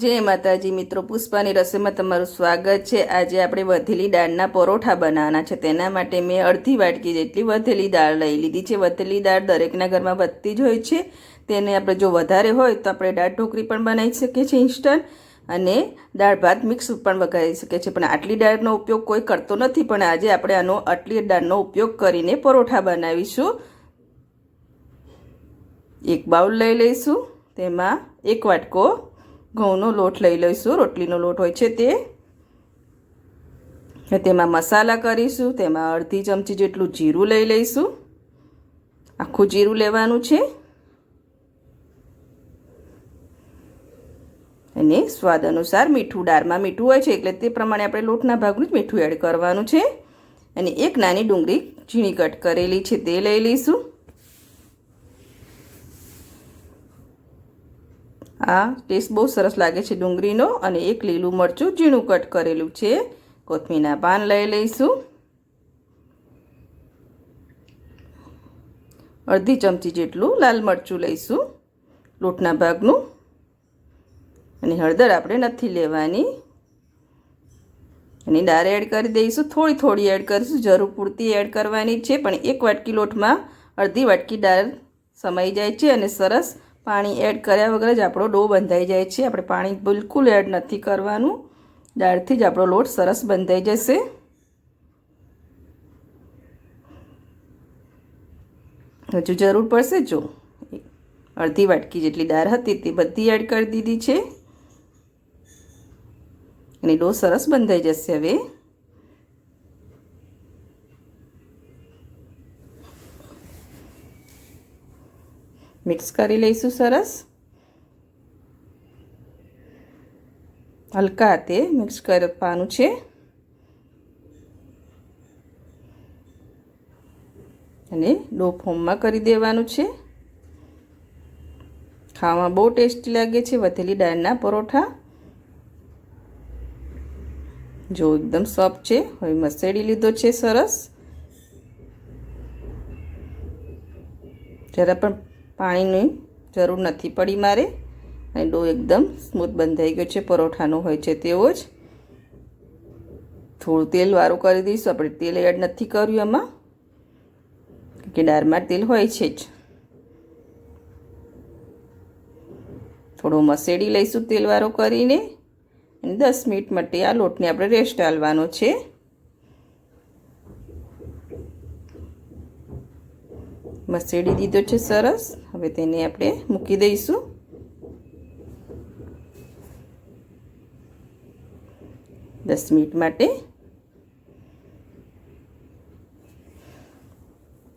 જય માતાજી મિત્રો, પુષ્પાની રસોઈમાં તમારું સ્વાગત છે. આજે આપણે વધેલી દાળના પરોઠા બનાવવાના છે. તેના માટે મેં અડધી વાટકી જેટલી વધેલી દાળ લઈ લીધી છે. વધેલી દાળ દરેકના ઘરમાં વધતી જ હોય છે. તેને આપણે જો વધારે હોય તો આપણે દાળ ઢોકરી પણ બનાવી શકીએ છીએ ઇન્સ્ટન્ટ અને દાળ ભાત મિક્સ પણ વગાડી શકીએ છીએ. પણ આટલી દાળનો ઉપયોગ કોઈ કરતો નથી. પણ આજે આપણે આનો આટલી દાળનો ઉપયોગ કરીને પરોઠા બનાવીશું. એક બાઉલ લઈ લઈશું. તેમાં એક વાટકો ઘઉંનો લોટ લઈ લઈશું, રોટલીનો લોટ હોય છે તે. તેમાં મસાલા કરીશું, તેમાં અડધી ચમચી જેટલું જીરું લઈ લઈશું. આખું જીરું લેવાનું છે. અને સ્વાદ અનુસાર મીઠું દાળમાં મીઠું હોય છે, એટલે તે પ્રમાણે આપણે લોટના ભાગનું જ મીઠું એડ કરવાનું છે. અને એક નાની ડુંગળી, ઝીણી કટ કરેલી છે, તે લઈ લઈશું. આ ટેસ્ટ બહુ સરસ લાગે છે ડુંગળીનો અને એક લીલું મરચું ઝીણું કટ કરેલું છે. કોથમીના પાન લઈ લઈશું. અડધી ચમચી જેટલું લાલ મરચું લઈશું લોટના ભાગનું. અને હળદર આપણે નથી લેવાની. અને દાળ એડ કરી દઈશું. થોડી થોડી એડ કરીશું. જરૂર પૂરતી એડ કરવાની છે. પણ એક વાટકી લોટમાં અડધી વાટકી દાળ સમાઈ જાય છે અને સરસ પાણી એડ કર્યા વગર જ આપણો ડો બંધાઈ જાય છે. આપણે પાણી બિલકુલ એડ નથી કરવાનું. દાળથી જ આપણો લોટ સરસ બંધાઈ જશે. હજુ જરૂર પડશે? જો. અડધી વાટકી જેટલી દાળ હતી તે બધી એડ કરી દીધી છે. અને ડો સરસ બંધાઈ જશે હવે. મિક્સ કરી લઈશું સરસ. હલકા હાથે મિક્સ કરવાનું છે. અને ડો ફોર્મમાં કરી દેવાનું છે. ખાવામાં બહુ ટેસ્ટી લાગે છે, વધેલી દાળના પરોઠા. જો એકદમ સોફ્ટ છે, હવે મસેડી લીધો છે સરસ. જરા પણ પાણીની જરૂર નથી પડી મારે. અને ડો એકદમ સ્મૂથ બંધાઈ ગયો છે, પરોઠાનો હોય છે તેવો જ. થોડું તેલ કરી દઈશું, આપણે તેલ એડ નથી કર્યું એમાં. કે દાળમાં તેલ હોય છે જ. થોડો મસેડી લઈશું તેલવાળો કરીને. અને દસ મિનિટ માટે આ લોટને આપણે રેસ્ટ આલવાનો છે. મસેડી દીધો છે સરસ. હવે તેને આપણે મૂકી દઈશું. દસ મિનિટ માટે.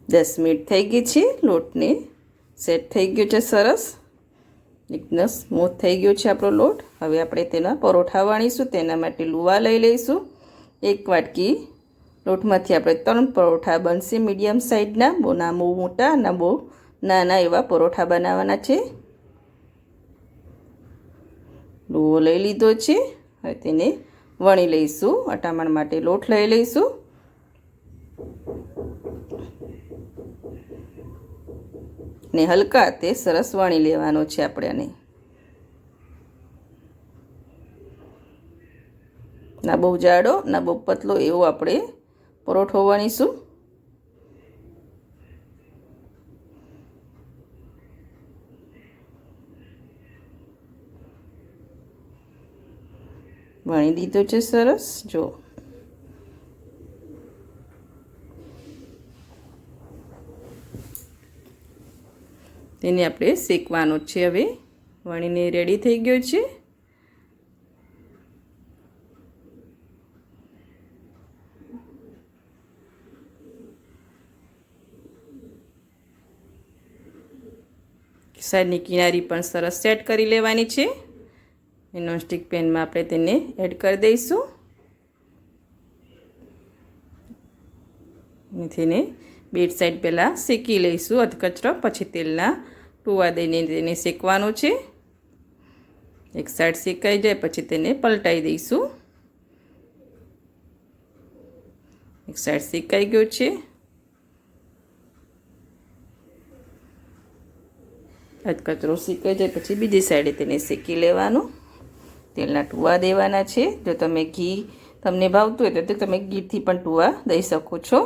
દસ મિનિટ થઈ ગઈ છે, લોટને સેટ થઈ ગયો છે સરસ. એકદમ સ્મૂથ થઈ ગયો છે આપણો લોટ. હવે આપણે તેના પરોઠા વાણીશું તેના માટે લુવા લઈ લઈશું. એક વાટકી લોટમાંથી આપણે ત્રણ પરોઠા બનશે મીડિયમ સાઇઝના બહુ ના બહુ મોટા ના બહુ નાના એવા પરોઠા બનાવવાના છે. લોહો લઈ લીધો છે. હવે તેને વણી લઈશું. અટામણ માટે લોટ લઈ લઈશું. ને હલકા તે સરસ વણી લેવાનો છે આપણે ના બહુ જાડો, ના બહુ પતલો એવો આપણે પરોઠો વણીશું. વણી દીધો છે સરસ. જો. તેને આપણે શેકવાનો છે હવે. વણીને રેડી થઈ ગયો છે. સાઈડની કિનારી પણ સરસ સેટ કરી લેવાની છે. એ નોનસ્ટિક પેનમાં આપણે તેને એડ કરી દઈશું. તેને બેડ સાઈડ પહેલાં શેકી લઈશું અધકચરો, પછી તેલના ટુવા દઈને તેને શેકવાનું છે. એક સાઈડ શેકાઈ જાય, પછી તેને પલટાઈ દઈશું. એક સાઈડ શેકાઈ ગયો છે. અધકચરો શેકાઈ જાય, પછી બીજી સાઈડે તેને શેકી લેવાનું. તેલના ટુવા દેવાના છે. જો તમે ઘી તમને ભાવતું હોય તો તમે ઘીથી પણ ટુવા દઈ શકો છો.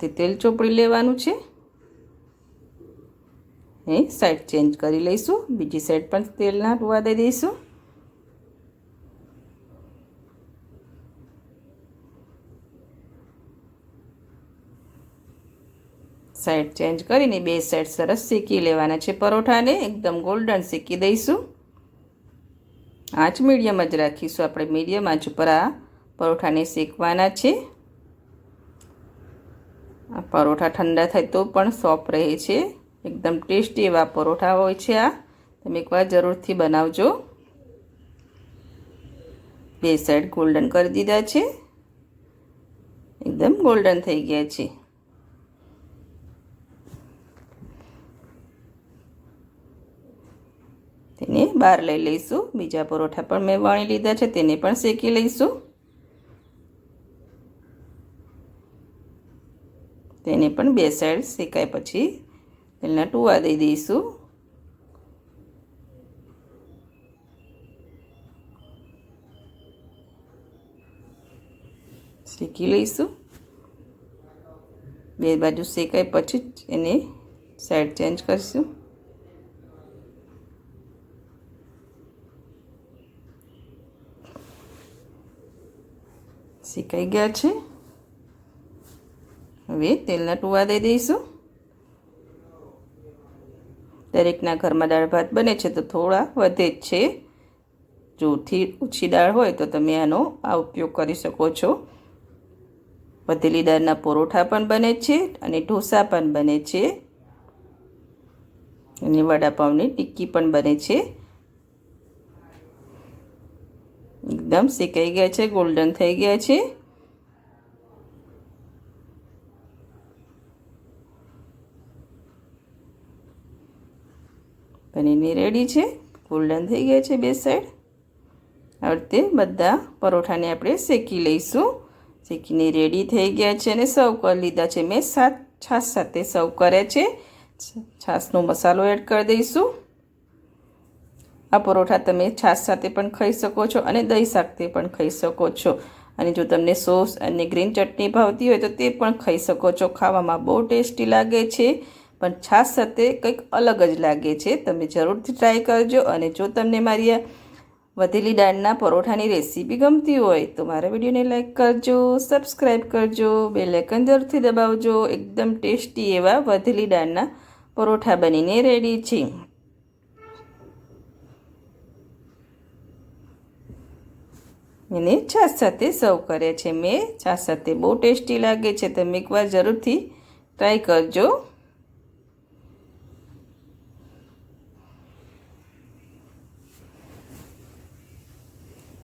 તે તેલ ચોપડી લેવાનું છે. એ સાઈડ ચેન્જ કરી લઈશું. બીજી સાઈડ પણ તેલના ટુવા દઈ દઈશું. સાઈડ ચેન્જ કરીને બે સાઈડ સરસ શેકી લેવાના છે પરોઠાને. એકદમ ગોલ્ડન શેકી દઈશું. આંચ મીડિયમ જ રાખીશું. આપણે મીડિયમ આંચ ઉપર આ પરોઠાને શેકવાના છે. આ પરોઠા ઠંડા થાય તો પણ સોફ્ટ રહે છે. એકદમ ટેસ્ટી એવા પરોઠા હોય છે આ. તમે એકવાર જરૂરથી બનાવજો. બે સાઈડ ગોલ્ડન કરી દીધા છે. એકદમ ગોલ્ડન થઈ ગયા છે. તેને બહાર લઈ લઈશું. બીજા પરોઠા પણ મેં વણી લીધા છે, તેને પણ શેકી લઈશું. તેને પણ બે સાઈડ શેકાય પછી તેલના ટુવા દઈ દઈશું. શેકી લઈશું. બે બાજુ શેકાય પછી જ એને સાઈડ ચેન્જ કરીશું. શેકાઈ ગયા છે. હવે તેલના ટુવા દઈ દઈશું. દરેકના ઘરમાં દાળ ભાત બને છે તો થોડા વધે જ છે. જોથી ઓછી દાળ હોય તો તમે આનો આ ઉપયોગ કરી શકો છો. વધેલી દાળના પરોઠા પણ બને છે અને ઢોસા પણ બને છે. અને વડાપાઉંની ટિક્કી પણ બને છે. એકદમ શેકાઈ ગયા છે ગોલ્ડન થઈ ગયા છે. પનીરની રેડી છે ગોલ્ડન થઈ ગયા છે બે સાઈડ આ રીતે બધા પરોઠાને આપણે શેકી લઈશું. શેકીને રેડી થઈ ગયા છે અને સર્વ કરી લીધા છે. મેં સાત છાશ સાથે સર્વ કરે છે. છાશનો મસાલો એડ કરી દઈશું. આ પરોઠા તમે છાશ સાથે પણ ખાઈ શકો છો અને દહીં સાથે પણ ખાઈ શકો છો. અને જો તમને સોસ અને ગ્રીન ચટણી ભાવતી હોય તો તે પણ ખાઈ શકો છો. ખાવામાં બહુ ટેસ્ટી લાગે છે, પણ છાશ સાથે કંઈક અલગ જ લાગે છે. તમે જરૂરથી ટ્રાય કરજો અને જો તમને મારી આ વધેલી દાળના પરોઠાની રેસીપી ગમતી હોય તો મારા વિડીયોને લાઇક કરજો સબસ્ક્રાઈબ કરજો બે લેકન જરૂરથી દબાવજો. એકદમ ટેસ્ટી એવા વધેલી દાળના પરોઠા બનીને રેડી છે. એને છાશ સાથે સર્વ કરે છે. મેં છાશ સાથે બહુ ટેસ્ટી લાગે છે. તમે એકવાર જરૂરથી ટ્રાય કરજો.